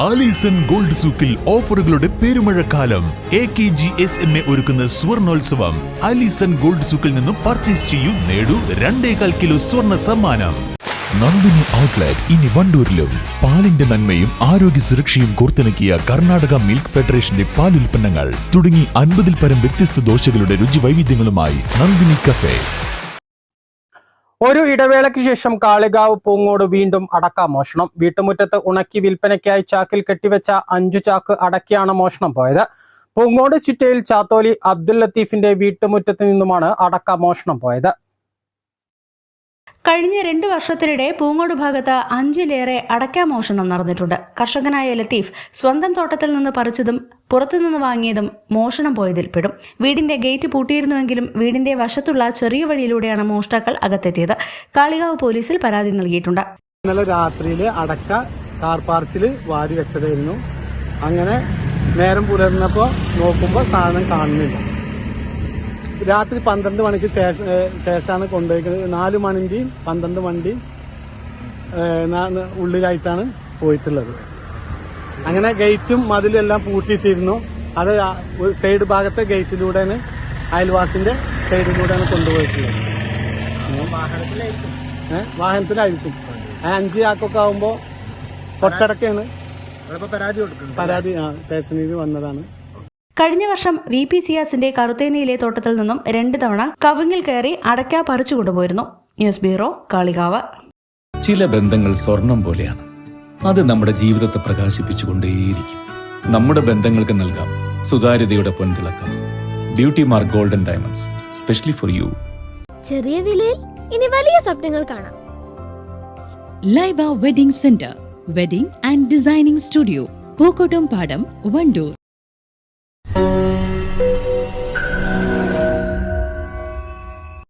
Alison gold സൂക്കിൽ ഓഫറുകളുടെ പെരുമഴക്കാലം. A K G S M A ഒരുക്കുന്ന സ്വർണോത്സവം. ആലീസൺ ഗോൾഡ് സൂക്കിൽ നിന്നും പർച്ചേസ് ചെയ്യും നേടൂ രണ്ടേകാൽ കിലോ സ്വർണ സമ്മാനം. നന്ദിനി ഔട്ട്ലെറ്റ് ഇനി വണ്ടൂരിലും. പാലിന്റെ നന്മയും ആരോഗ്യ സുരക്ഷയും കോർത്തിണക്കിയ കർണാടക മിൽക്ക് ഫെഡറേഷന്റെ പാൽ ഉൽപ്പന്നങ്ങൾ തുടങ്ങി അൻപതിൽ പരം വ്യത്യസ്ത ദോശകളുടെ രുചി വൈവിധ്യങ്ങളുമായി നന്ദിനി കഫേ. ഒരു ഇടവേളയ്ക്ക് ശേഷം കാളികാവ് പൂങ്ങോട് വീണ്ടും അടക്ക മോഷണം. വീട്ടുമുറ്റത്ത് ഉണക്കി വിൽപ്പനയ്ക്കായി ചാക്കിൽ കെട്ടിവെച്ച അഞ്ചു ചാക്ക് അടക്കിയാണ് മോഷണം പോയത്. പൂങ്ങോട് ചുറ്റയിൽ ചാത്തോലി അബ്ദുൽ ലത്തീഫിന്റെ വീട്ടുമുറ്റത്ത് നിന്നുമാണ് അടക്ക മോഷണം പോയത്. കഴിഞ്ഞ രണ്ടു വർഷത്തിനിടെ പൂങ്ങോട് ഭാഗത്ത് അഞ്ചിലേറെ അടയ്ക്കാ മോഷണം നടന്നിട്ടുണ്ട്. കർഷകനായ ലത്തീഫ് സ്വന്തം തോട്ടത്തിൽ നിന്ന് പറിച്ചതും പുറത്തുനിന്ന് വാങ്ങിയതും മോഷണം പോയതിൽ പെടും. വീടിന്റെ ഗേറ്റ് പൂട്ടിയിരുന്നുവെങ്കിലും വീടിന്റെ വശത്തുള്ള ചെറിയ വഴിയിലൂടെയാണ് മോഷ്ടാക്കൾ അകത്തെത്തിയത്. കാളികാവ് പോലീസിൽ പരാതി നൽകിയിട്ടുണ്ട്. ഇന്നലെ രാത്രിയിൽ അടക്ക കാർ പാർച്ചിൽ വാരി വെച്ചതായിരുന്നു. അങ്ങനെ നേരം പുലർന്നപ്പോൾ നോക്കുമ്പോൾ സാധനം കാണുന്നില്ല. രാത്രി പന്ത്രണ്ട് മണിക്ക് ശേഷം ശേഷമാണ് കൊണ്ടുപോയിക്കുന്നത് നാല് മണിന്റെയും പന്ത്രണ്ട് മണിന്റെയും ഉള്ളിലായിട്ടാണ് പോയിട്ടുള്ളത്. അങ്ങനെ ഗേറ്റും മതിലും എല്ലാം പൂട്ടിയിട്ടിരുന്നു. അത് സൈഡ് ഭാഗത്തെ ഗേറ്റിലൂടെയാണ് അയൽവാസിന്റെ സൈഡിലൂടെയാണ് കൊണ്ടുപോയിട്ടുള്ളത്? വാഹനത്തിലായിരിക്കും. അഞ്ച് ആക്കൊക്കെ ആവുമ്പോ തൊട്ടടക്കാണ്. പരാതി ആ സ്റ്റേഷനിൽ വന്നതാണ്. കഴിഞ്ഞ വർഷം വി പി സിയാസിന്റെ കറുത്തേനിയിലെ തോട്ടത്തിൽ നിന്നും രണ്ട് തവണ കവിങ്ങിൽ കയറി അടയ്ക്ക പറിച്ചു കൊണ്ടുപോയിരുന്നു. News bureau Kalikavu. ചില ബന്ധങ്ങൾ സ്വർണം പോലെയാണ്. അത് നമ്മുടെ ജീവിതത്തെ പ്രകാശിപ്പിച്ചുകൊണ്ടേയിരിക്കും. നമ്മുടെ ബന്ധങ്ങൾക്ക് നൽകാം സുതാര്യതയുടെ പൊൻതിളക്കം. Beauty mark golden diamonds specially for you ചെറിയ വിലയിൽ ഇനി വലിയ സ്വപ്നങ്ങൾ കാണാം. Laiba wedding centre wedding and designing studio Pookkottumpadam Wandoor